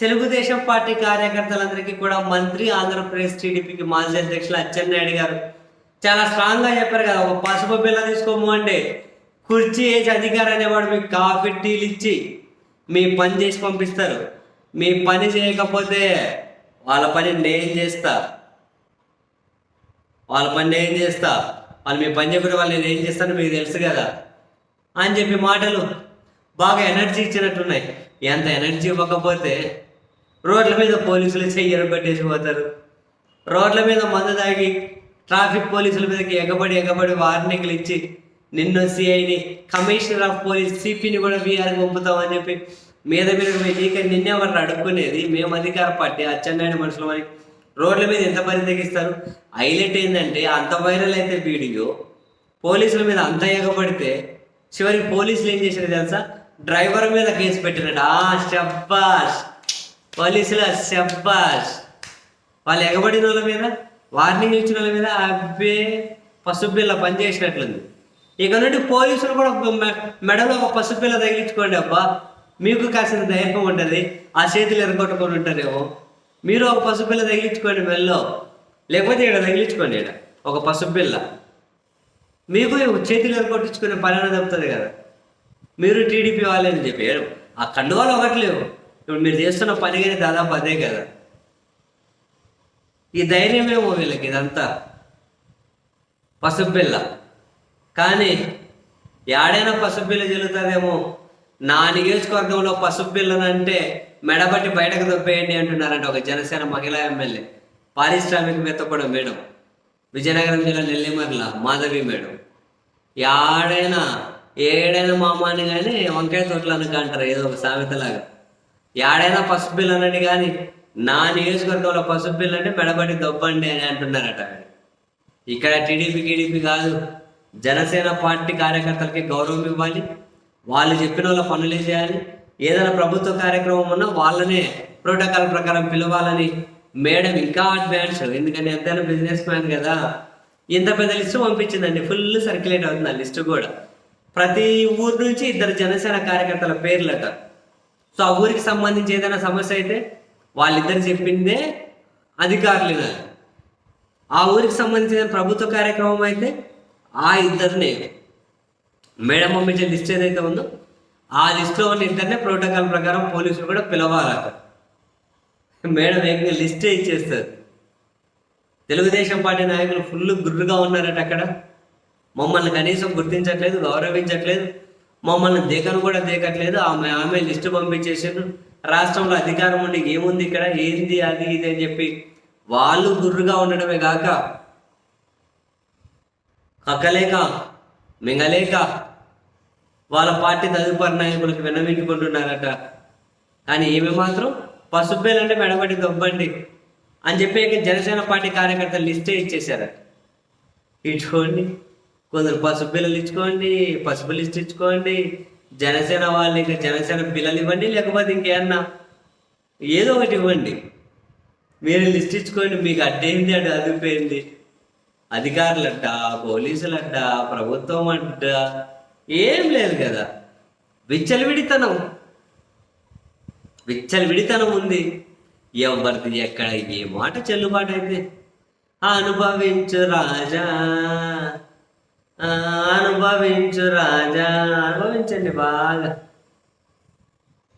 Telugu Desam party కార్యకర్తలందరికీ కూడా మంత్రి ఆంధ్రప్రదేశ్ టీడీపీకి మాజీ అధ్యక్షులు అచ్చెన్నాయుడు గారు. చాలా స్ట్రాంగ్గా చెప్పారు కదా ఒక పసుపు బిల్ల తీసుకోము అంటే కుర్చీ వేసి అధికారి అనేవాడు మీకు కాఫీ టీలు ఇచ్చి మీ పని చేసి పంపిస్తారు. మీ పని చేయకపోతే వాళ్ళ పని నేను చేస్తా. వాళ్ళ పని నేను చేస్తా. వాళ్ళు మీ పని చెప్పిన వాళ్ళు నేను ఏం చేస్తాను మీకు తెలుసు కదా అని చెప్పి మాటలు బాగా ఎనర్జీ ఇచ్చినట్టున్నాయి. ఎంత ఎనర్జీ ఇవ్వకపోతే రోడ్ల మీద పోలీసులు చెయ్యరు పెట్టేసి పోతారు. రోడ్ల మీద మందు తాగి ట్రాఫిక్ పోలీసుల మీదకి ఎగబడి ఎగబడి వార్నింగ్లు ఇచ్చి నిన్ను సిఐని కమిషనర్ ఆఫ్ పోలీస్ సిపిని కూడా బీఆర్కి పంపుతామని చెప్పి మీద మీద నిన్నే నిన్నెవరు అడుక్కునేది మేము అధికార పార్టీ అచ్చెన్నాయుడు మనుషులు అని రోడ్ల మీద ఎంత పని తెగిస్తారు? హైలైట్ ఏంటంటే అంత వైరల్ అయితే వీడియో పోలీసుల మీద అంత ఎగబడితే చివరికి పోలీసులు ఏం చేశారు తెలుసా? డ్రైవర్ మీద కేసు పెట్టినట్టు ఆ శబ్బాష్! పోలీసుల శబ్బాష్. వాళ్ళు ఎగబడిన వాళ్ళ మీద వార్నింగ్ ఇచ్చిన వాళ్ళ మీద అబ్బే పసుపు బిల్ల పనిచేసినట్లుంది. ఇక నుండి పోలీసులు కూడా మెడలో ఒక పసుపుపిల్ల తగిలించుకోండి అబ్బా. మీకు కాసిన ధైర్యం ఉంటుంది ఆ చేతులు ఎరగొట్టుకొని ఉంటారేమో. మీరు ఒక పసుపుపిల్ల తగిలించుకోండి మెల్లో లేకపోతే ఇక్కడ తగిలించుకోండి ఇక్కడ ఒక పసుపు బిల్ల మీకు చేతులు ఎరగొట్టించుకునే పని అనేది కదా. మీరు టీడీపీ వాళ్ళని చెప్పారు ఆ కండువాలు ఒకటి లేవు. ఇప్పుడు మీరు చేస్తున్న పని కానీ దాదాపు అదే కదా. ఈ ధైర్యమేమో వీళ్ళకి ఇదంతా. పసిపిల్ల. కానీ ఏడైనా పసిపిల్ల చెల్లుతుందేమో నా నియోజకవర్గంలో పసిపిల్లనంటే మెడబట్టి బయటకు దొబ్బేయండి అంటున్నారంట ఒక జనసేన మహిళా ఎమ్మెల్యే. పారిశ్రామికవేత్త కూడా మేడం. విజయనగరం జిల్లా నెల్లిమర్ల మాధవి మేడం. యాడైనా ఏడైనా మామాని కానీ వంకాయ తోటలు అనుకుంటారు అంటారు ఏదో ఒక సామెతలాగా. ఏడైనా పసుపు బిల్ కానీ నా నియోజకవర్గంలో పసుపు బిల్ అంటే మెడబడి దొబ్బండి అని అంటున్నారట ఇక్కడ టీడీపీ టీడీపీ కాదు జనసేన పార్టీ కార్యకర్తలకి గౌరవం ఇవ్వాలి వాళ్ళు చెప్పిన వాళ్ళ పనులే చేయాలి. ఏదైనా ప్రభుత్వ కార్యక్రమం ఉన్నా వాళ్ళనే ప్రోటోకాల్ ప్రకారం పిలవాలని మేడం ఇంకా అడ్వాన్స్ ఎందుకంటే ఎంతైనా బిజినెస్ మ్యాన్ కదా. ఇంత పెద్ద లిస్టు పంపించిందండి ఫుల్ సర్క్యులేట్ అవుతుంది ఆ లిస్టు కూడా. ప్రతి ఊరు నుంచి ఇద్దరు జనసేన కార్యకర్తల పేర్లట. సో ఆ ఊరికి సంబంధించి ఏదైనా సమస్య అయితే వాళ్ళిద్దరు చెప్పిందే అధికారులు వినాలి ఆ ఊరికి సంబంధించిన ప్రభుత్వ కార్యక్రమం అయితే ఆ ఇద్దరిని మేడం పంపించే లిస్ట్ ఏదైతే ఉందో ఆ లిస్ట్లో ఉన్న ఇద్దరినే ప్రోటోకాల్ ప్రకారం పోలీసులు కూడా పిలవాలట. మేడం ఏకంగా లిస్టే ఇచ్చేస్తారు. తెలుగుదేశం పార్టీ నాయకులు ఫుల్ గుర్రుగా ఉన్నారట అక్కడ. మమ్మల్ని కనీసం గుర్తించట్లేదు గౌరవించట్లేదు. మమ్మల్ని దిగను కూడా దిగట్లేదు ఆమె ఆమె లిస్టు పంపించేసారు రాష్ట్రంలో అధికారం ఉండి ఏముంది ఇక్కడ? ఏంది అది ఇది అని చెప్పి వాళ్ళు గుర్రుగా ఉండడమే కాక కక్కలేక మింగలేక వాళ్ళ పార్టీ తదుపరి నాయకులకు విన్నవించుకుంటున్నారట. కానీ ఏమి మాత్రం పసుపేలంటే మెడబడి దొబ్బండి అని చెప్పి జనసేన పార్టీ కార్యకర్తలు లిస్టే ఇచ్చేశారట. ఇటువంటి కొందరు పసుపు పిల్లలు ఇచ్చుకోండి పసుపు లిస్ట్ ఇచ్చుకోండి. జనసేన వాళ్ళు ఇంకా జనసేన పిల్లలు ఇవ్వండి లేకపోతే ఇంకేమన్నా ఏదో ఒకటి ఇవ్వండి. మీరు లిస్ట్ ఇచ్చుకోండి మీకు అడ్డైంది అడ్డు అదిపోయింది అధికారులంట పోలీసులంట ప్రభుత్వం అంట ఏం లేదు కదా. విచ్చలవిడితనం. విచ్చలవిడితనం ఉంది. ఎవరిది ఎక్కడ ఏ మాట చెల్లుబాటు అయితే. అనుభవించు రాజా. అనుభవించు రాజా. అనుభవించండి బాగా.